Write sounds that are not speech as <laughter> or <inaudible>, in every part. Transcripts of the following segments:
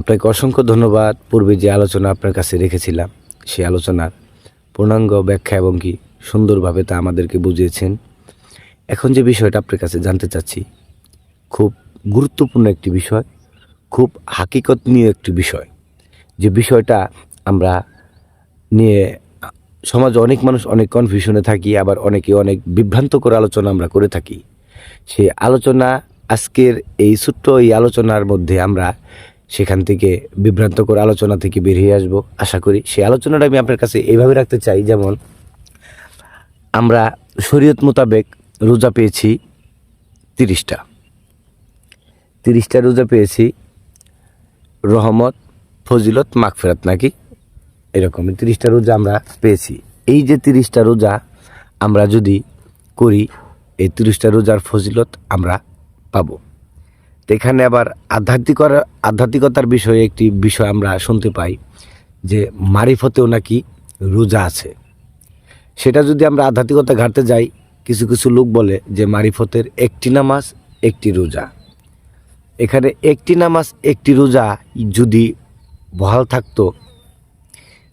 আপনাকে অসংখ্য ধন্যবাদ। পূর্বে যে আলোচনা আপনার কাছে রেখেছিলাম, সেই আলোচনার পূর্ণাঙ্গ ব্যাখ্যা এবং কি সুন্দরভাবে তা আমাদেরকে বুঝিয়েছেন। এখন যে বিষয়টা আপনার কাছে জানতে চাচ্ছি, খুব গুরুত্বপূর্ণ একটি বিষয়, খুব হাকিকত নিয়ে একটি বিষয়। যে বিষয়টা আমরা নিয়ে সমাজে অনেক মানুষ অনেক কনফিউশনে থাকি, আবার অনেকে অনেক বিভ্রান্তকর আলোচনা আমরা করে থাকি। সেই আলোচনা, আজকের এই ছোট্ট এই আলোচনার মধ্যে আমরা সেখান থেকে বিভ্রান্তকর আলোচনা থেকে বেরিয়ে আসব। আশা করি সেই আলোচনাটা আমি আপনার কাছে এইভাবে রাখতে চাই, যেমন আমরা শরীয়ত মোতাবেক রোজা পেয়েছি তিরিশটা। তিরিশটা রোজা পেয়েছি, রহমত, ফজিলত, মাগফেরাত নাকি? এরকমই তিরিশটা রোজা আমরা পেয়েছি। এই যে তিরিশটা রোজা আমরা যদি করি, এই তিরিশটা রোজার ফজিলত আমরা পাবো। তো এখানে আবার আধ্যাত্মিকর আধ্যাত্মিকতার বিষয়ে একটি বিষয় আমরা শুনতে পাই, যে মারিফতেও নাকি রোজা আছে। সেটা যদি আমরা আধ্যাত্মিকতা ঘাটতে যাই, কিছু কিছু লোক বলে যে মারিফতের একটি নামাজ, একটি রোজা। এখানে একটি নামাজ, একটি রোজা যদি বহাল থাকতো,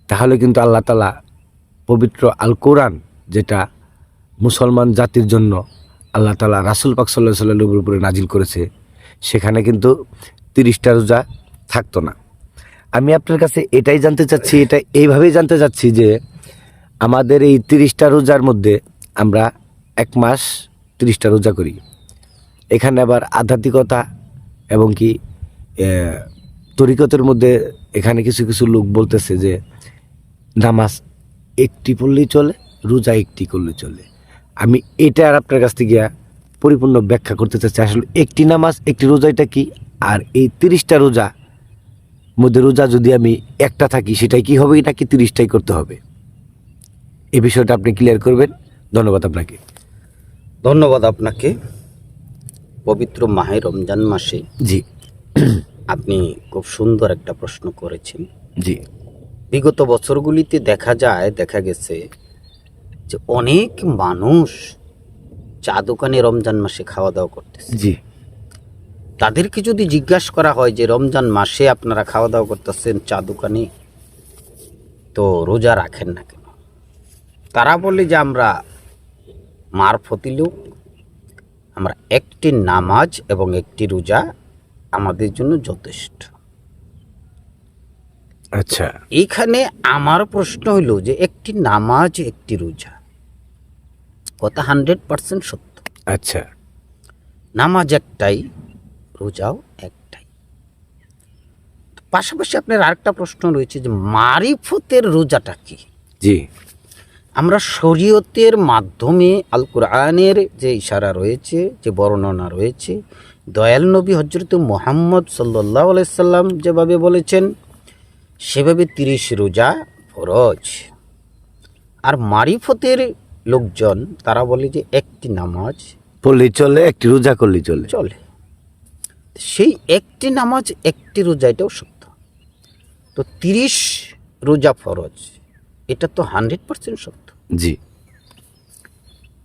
তাহলে কিন্তু আল্লাহ তালা পবিত্র আল কোরআন যেটা মুসলমান জাতির জন্য আল্লাহ তালা রাসুল পাক সাল্লাহ উপরে নাজিল করেছে সেখানে কিন্তু তিরিশটা রোজা থাকতো না। আমি আপনার কাছে এটাই জানতে চাচ্ছি, এটা এইভাবেই জানতে চাচ্ছি যে আমাদের এই তিরিশটা রোজার মধ্যে আমরা এক মাস তিরিশটা রোজা করি। এখানে আবার আধ্যাত্মিকতা এবং কি তরিকতের মধ্যে এখানে কিছু কিছু লোক বলতেছে যে নামাজ একটি পড়লেই চলে, রোজা একটি করলে চলে। আমি এটা আর আপনার কাছ থেকে পরিপূর্ণ ব্যাখ্যা করতে চাচ্ছি। আসলে একটি নামাজ একটি রোজা এটা কি? আর এই তিরিশটা রোজা মধ্যে রোজা যদি আমি একটা থাকি সেটাই কি হবে নাকি তিরিশটাই করতে হবে? এ বিষয়টা আপনি ক্লিয়ার করবেন। ধন্যবাদ আপনাকে। ধন্যবাদ আপনাকে। পবিত্র মাহে রমজান মাসে জি। আপনি খুব সুন্দর একটা প্রশ্ন করেছেন। জি। বিগত বছরগুলিতে দেখা যায় দেখা গেছে যে অনেক মানুষ চা দোকানে রমজান মাসে খাওয়া দাওয়া করতেছে। জি। তাদেরকে যদি জিজ্ঞাসা করা হয় যে রমজান মাসে আপনারা খাওয়া দাওয়া করতেছেন চা দোকানে তো রোজা রাখেন না কেন? তারা বলে যে আমরা মারফতি লোক আমরা একটি নামাজ এবং একটি রোজা আমাদের জন্য যথেষ্ট। আচ্ছা। এইখানে আমার প্রশ্ন হলো যে একটি নামাজ একটি রোজা কথা হান্ড্রেড পার্সেন্ট সত্য। আচ্ছা। নামাজ একটাই রোজাও একটাই। পাশাপাশি আপনার আরেকটা প্রশ্ন রয়েছে যে মারিফতের রোজাটা কি? জি। আমরা শরীয়তের মাধ্যমে আল কোরআনের যে ইশারা রয়েছে যে বর্ণনা রয়েছে দয়াল নবী হজরত মোহাম্মদ সাল্লাহ আলাইসাল্লাম যেভাবে বলেছেন সেভাবে তিরিশ রোজা ফরজ। আর মারিফতের লোকজন তারা বলে যে একটি নামাজ পড়লেই চলে একটি রোজা করলেই চলে। চলে। সেই একটি নামাজ একটি রোজা এটাও সত্য। তো তিরিশ রোজা ফরজ এটা তো হান্ড্রেড পার্সেন্ট সত্য। জি।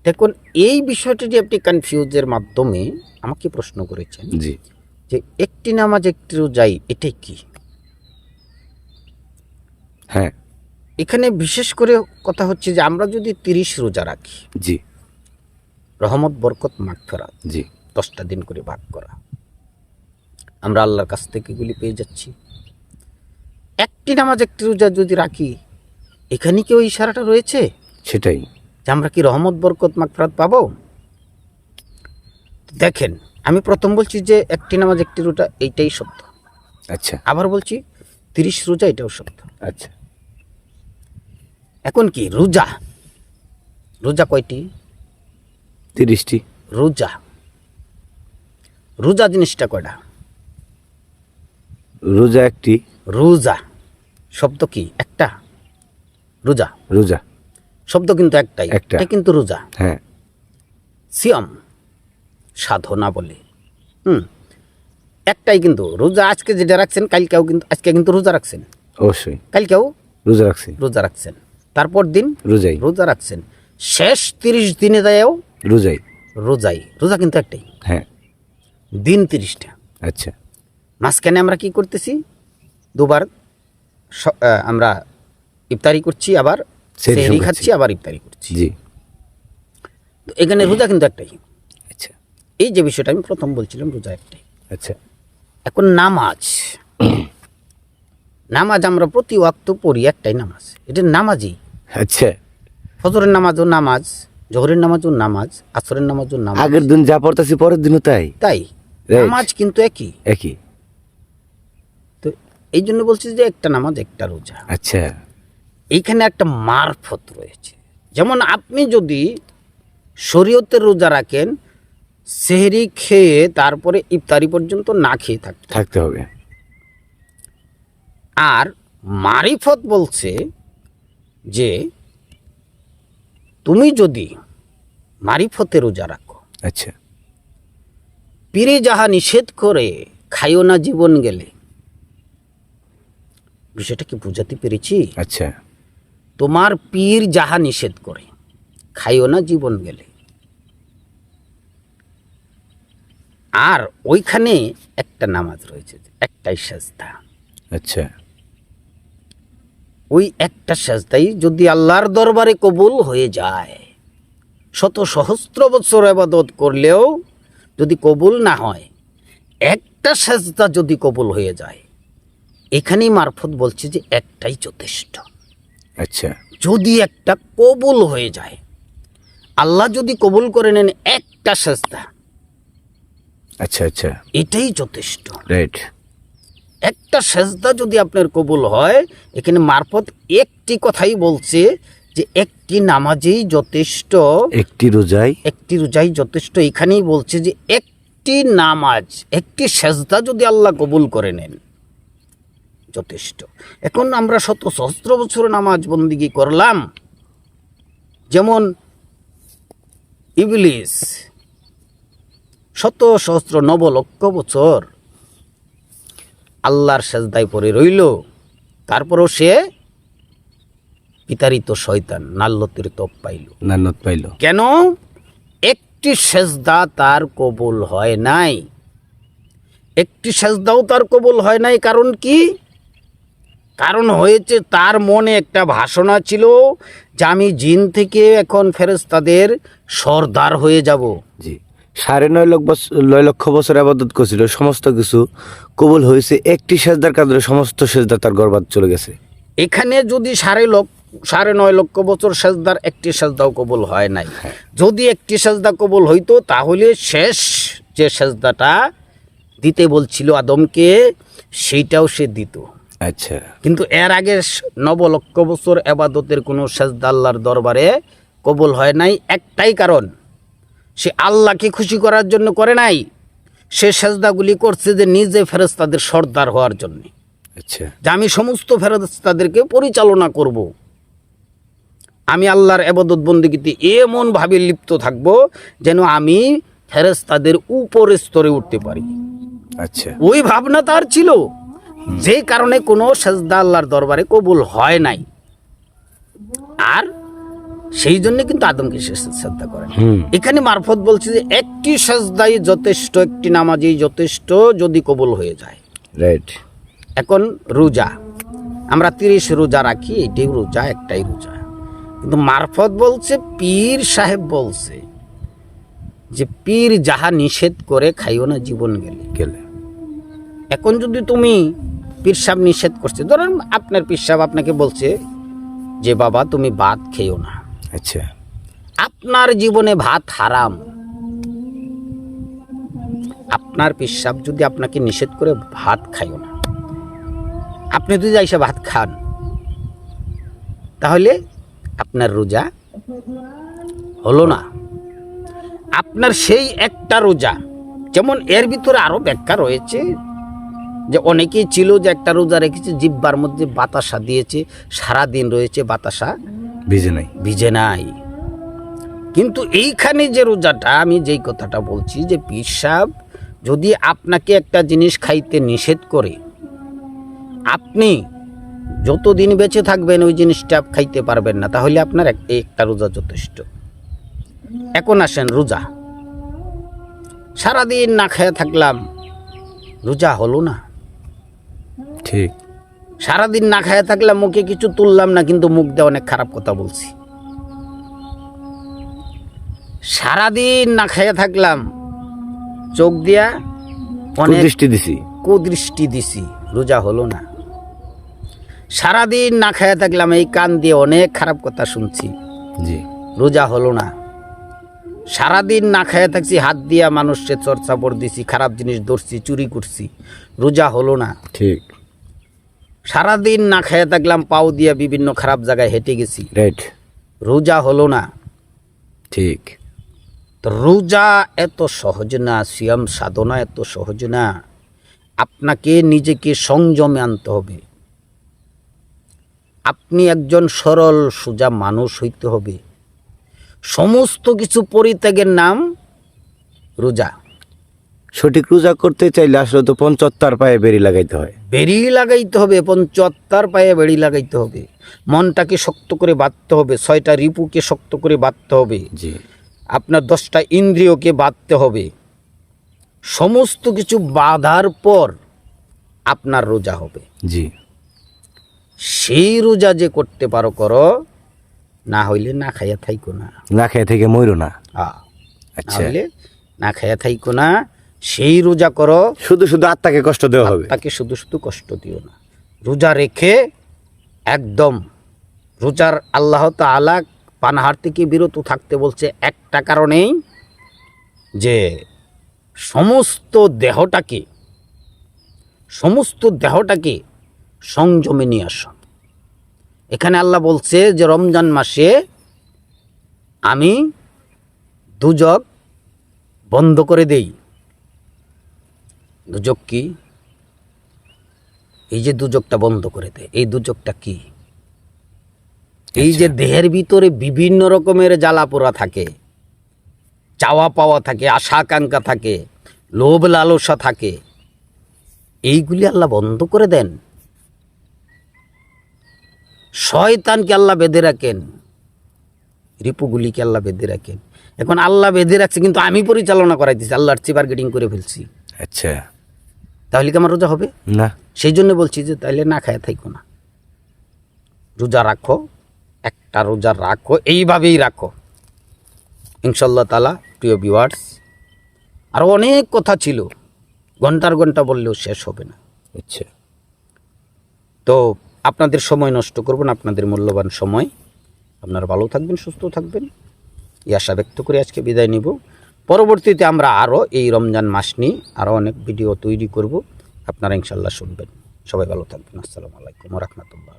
দেখুন এই বিষয়টি যে আপনি কনফিউজের মাধ্যমে আমাকে প্রশ্ন করেছেন জি। যে একটি নামাজ একটি রোজাই এটাই কি? হ্যাঁ। এখানে বিশেষ করে কথা হচ্ছে যে আমরা যদি তিরিশ রোজা রাখি জি। রহমত বরকত মাগফেরাত জি। দশটা দিন করে ভাগ করা। আমরা আল্লাহর কাছ থেকে এগুলি পেয়ে যাচ্ছি। একটি নামাজ একটি রোজা যদি রাখি এখানে কি ওই ইশারাটা রয়েছে? সেটাই। যে আমরা কি রহমত বরকত মাগফিরাত পাবো? দেখেন আমি প্রথম বলছি যে একটি নামাজ একটি রোজা এইটাই সত্য। আচ্ছা। আবার বলছি তিরিশ রোজা এটাও সত্য। আচ্ছা। এখন কি রোজা? রোজা কয়টি? তিরিশটি। রোজা। রোজা জিনিসটা কয়টা? রোজা একটি। রোজা। শব্দ কি একটা? রোজা। রোজা। শব্দ কিন্তু একটাই। একটা। কিন্তু রোজা। হ্যাঁ। সিয়াম। সাধনা বলে। হুম। একটাই কিন্তু। রোজা আজকে যেটা রাখছেন কালকেও কিন্তু আজকে কিন্তু রোজা রাখছেন। অবশ্যই। কালকেও রোজা রাখছি। রোজা রাখছেন। তারপর দিন রোজাই। রোজা রাখছেন। শেষ তিরিশ দিনে দেয়ও রোজাই। রোজাই। রোজা কিন্তু একটাই। হ্যাঁ। দিন তিরিশটা। আচ্ছা। মাঝখানে আমরা কি করতেছি? দুবার আমরা ইফতারি করছি আবার সেহরি। খাচ্ছি আবার ইফতারি করছি। জি। তো এখানে রোজা কিন্তু একটাই। আচ্ছা। এই যে বিষয়টা আমি প্রথম বলছিলাম রোজা একটাই। আচ্ছা। এখন নামাজ। <coughs> নামাজ আমরা প্রতি ওয়াক্ত পড়ি একটাই নামাজ। এটা নামাজই। আচ্ছা। ফজরের নামাজও নামাজ জোহরের নামাজও নামাজ আসরের নামাজও নামাজ। আগের দিন যা পড়তেছি পরের দিনও তাই? তাই। নামাজ কিন্তু একই। একই। তো এই জন্য বলছি যে একটা নামাজ একটা রোজা। আচ্ছা। এইখানে একটা মারফত রয়েছে। যেমন আপনি যদি শরীয়তের রোজা রাখেন সেহরি খেয়ে তারপরে ইফতারি পর্যন্ত না খেয়ে থাকতে থাকতে হবে। আর মারিফত বলছে যে তুমি যদি মারিফতে রোজা রাখো আচ্ছা। পীরে যাহা নিষেধ করে খাইও না জীবন গেলে। বিষয়টা কি বুঝাতে পেরেছি? আচ্ছা। তোমার পীর যাহা নিষেধ করে খাইও না জীবন গেলে। আর ওইখানে একটা নামাজ রয়েছে একটাই সাজদা। আচ্ছা। ওই একটা সাজদাই যদি আল্লাহর দরবারে কবুল হয়ে যায়। শত সহস্র বছর আবাদত করলেও যদি কবুল না হয় একটা সাজদা যদি কবুল হয়ে যায় এখানেই মারফত বলছে যে একটাই যথেষ্ট। আচ্ছা। যদি একটা কবুল হয়ে যায় আল্লাহ যদি কবুল করে নেন একটা সাজদা আচ্ছা আচ্ছা। এটাই যথেষ্ট। রাইট। একটা সেজদা যদি আপনার কবুল হয় এখানে মারফত একটি কথাই বলছে যে একটি নামাজেই যথেষ্ট একটি রোজাই একটি রোজাই যথেষ্ট। এখানেই বলছে যে একটি নামাজ একটি সেজদা যদি আল্লাহ কবুল করে নেন যথেষ্ট। এখন আমরা শত সহস্র বছর নামাজ বন্দিগি করলাম। যেমন ইবলিস শত সহস্র নব লক্ষ বছর আল্লাহর সেজদায় পড়ে রইল। তারপরও সে বিতাড়িত শয়তান নাল্লতির তপ পাইল। নান্নত পাইল। কেন? একটি সেজদা তার কবুল হয় নাই। একটি সেজদাও তার কবুল হয় নাই কারণ কি? কারণ হয়েছে তার মনে একটা ভাষণা ছিল যে আমি জিন থেকে এখন ফেরেস্তাদের সর্দার হয়ে যাব। জি। সাড়ে নয় লক্ষ বছর নয় লক্ষ বছর আবাদত করছিল সমস্ত কিছু কবুল হয়েছে। একটি সেজদার কারণে সমস্ত সেজদা তার গর্বাদ চলে গেছে। এখানে যদি সাড়ে লক্ষ সাড়ে নয় লক্ষ বছর সেজদার একটি সেজদাও কবুল হয় নাই। যদি একটি সেজদা কবুল হইতো তাহলে শেষ যে সেজদাটা দিতে বলছিল আদমকে সেইটাও সে দিত। আচ্ছা। কিন্তু এর আগে স- নব লক্ষ বছর এবাদতের কোনো সেজদা আল্লাহর দরবারে কবুল হয় নাই। একটাই কারণ সে আল্লাহকে খুশি করার জন্য করে নাই সে সেজদাগুলি করছে যে নিজে ফেরেস্তাদের সর্দার হওয়ার জন্যে। আচ্ছা। যে আমি সমস্ত ফেরস্তাদেরকে পরিচালনা করব। আমি আল্লাহর এবাদত বন্দিগিতে এমনভাবে লিপ্ত থাকব যেন আমি ফেরেস্তাদের উপরের স্তরে উঠতে পারি। আচ্ছা। ওই ভাবনা তার ছিল। যে কারণে কোনো সেজদা আল্লাহর দরবারে কবুল হয় নাই। আর সেই জন্য কিন্তু আদমকে শ্রদ্ধা করেন। এখানে মারফত বলছে যে একটি সেজদাই যথেষ্ট একটি নামাজই যথেষ্ট যদি কবুল হয়ে যায়। রাইট এখন রোজা। আমরা তিরিশ রোজা রাখি এটাই রোজা একটাই রোজা। কিন্তু মারফত বলছে পীর সাহেব বলছে যে পীর যাহা নিষেধ করে খাইও না জীবন গেলে। গেলে। এখন যদি তুমি পীর সাহেব নিষেধ করছে ধরেন আপনার পীর সাহেব আপনাকে বলছে যে বাবা তুমি ভাত খেয়েও না। আচ্ছা। আপনার জীবনে ভাত হারাম। আপনার পেশাব যদি আপনাকে নিষেধ করে ভাত খাইও না। আপনি যদি এসে ভাত খান, তাহলে আপনার রোজা হলো না। আপনার সেই একটা রোজা, যেমন এর ভিতরে আরও ব্যাখ্যা রয়েছে, যে অনেকেই ছিল যে একটা রোজা রেখেছে, জিব্বার মধ্যে বাতাসা দিয়েছে সারা দিন রয়েছে বাতাসা। ভিজে নাই। ভিজে নাই। কিন্তু এইখানে যে রোজাটা আমি যেই কথাটা বলছি যে পিসাব যদি আপনাকে একটা জিনিস খাইতে নিষেধ করে আপনি যতদিন বেঁচে থাকবেন ওই জিনিসটা খাইতে পারবেন না তাহলে আপনার এক- একটা রোজা যথেষ্ট। এখন আসেন রোজা। সারাদিন না খেয়ে থাকলাম রোজা হলো না। ঠিক। সারাদিন না খায় থাকলাম মুখে কিছু তুললাম না কিন্তু মুখ দিয়ে অনেক খারাপ কথা বলছি। সারাদিন না খাইয়া থাকলাম চোখ দিয়া অনেক দৃষ্টি দিছি। কুদৃষ্টি দিছি রোজা হলো না। সারাদিন না খাইয়া থাকলাম এই কান দিয়ে অনেক খারাপ কথা শুনছি। জি। রোজা হলো না। সারাদিন না খাইয়া থাকছি হাত দিয়া মানুষকে চর্চা পড় দিছি খারাপ জিনিস ধরছি চুরি করছি রোজা হলো না। ঠিক। সারাদিন না খাইয়া থাকলাম পাও দিয়া বিভিন্ন খারাপ জায়গায় হেঁটে গেছি। রাইট রোজা হলো না। ঠিক। তো রোজা এত সহজ না সিয়াম সাধনা এত সহজ না। আপনাকে নিজেকে সংযমে আনতে হবে। আপনি একজন সরল সোজা মানুষ হইতে হবে। সমস্ত কিছু পরিত্যাগের নাম রোজা। সঠিক রোজা করতে চাইলে আসলে তো পঞ্চাত্তর পায়ে বেরি লাগাইতে হয়। বেড়ি লাগাইতে হবে পঞ্চাত্তর পায়ে বেড়ি লাগাইতে হবে। মনটাকে শক্ত করে বাঁধতে হবে ছয়টা রিপুকে শক্ত করে বাঁধতে হবে। জি। আপনার দশটা ইন্দ্রিয়কে বাঁধতে হবে। সমস্ত কিছু বাঁধার পর আপনার রোজা হবে। জি। সেই রোজা যে করতে পারো করো না হইলে না খাইয়া থাইকো না। না খাইয়া থেকে মইরো না। আচ্ছা। না খাইয়া থাইকো না সেই রোজা করো। শুধু শুধু আত্মাকে কষ্ট দেওয়া হবে। তাকে শুধু শুধু কষ্ট দিও না। রোজা রেখে একদম রোজার আল্লাহ তাআলা পানাহার থেকে বিরত থাকতে বলছে একটা কারণেই যে সমস্ত দেহটাকে সমস্ত দেহটাকে সংযমে নিয়ে আসো। এখানে আল্লাহ বলছে যে রমজান মাসে আমি দুজক বন্ধ করে দেই। দুজক কি? এই যে দুজকটা বন্ধ করে দেয় এই দুজকটা কি? এই যে দেহের ভিতরে বিভিন্ন রকমের জ্বালা পোড়া থাকে চাওয়া পাওয়া থাকে আশা আকাঙ্ক্ষা থাকে লোভ লালসা থাকে এইগুলি আল্লাহ বন্ধ করে দেন। শয়তানকে আল্লাহ বেঁধে রাখেন রিপুগুলিকে আল্লাহ বেঁধে রাখেন। এখন আল্লাহ বেঁধে রাখছে কিন্তু আমি পরিচালনা করাইতেছি আল্লাহর চেয়ে বার্গেটিং করে ফেলছি। আচ্ছা। তাহলে কি আমার রোজা হবে? না। সেই জন্য বলছি যে তাহলে না খায় থাইকো না। রোজা রাখো একটা রোজা রাখো এইভাবেই রাখো। ইনশাল্লাহ তালা প্রিয় ভিউয়ার্স আরও অনেক কথা ছিল। ঘণ্টার ঘণ্টা বললেও শেষ হবে না। আচ্ছা। তো আপনাদের সময় নষ্ট করবেন আপনাদের মূল্যবান সময়। আপনারা ভালো থাকবেন সুস্থ থাকবেন। এই আশা ব্যক্ত করে আজকে বিদায় নিব। পরবর্তীতে আমরা আরও এই রমজান মাস নিয়ে আরও অনেক ভিডিও তৈরি করব। আপনারা ইনশাল্লাহ শুনবেন। সবাই ভালো থাকবেন। আসসালামু আলাইকুম রহমতুল্লাহ।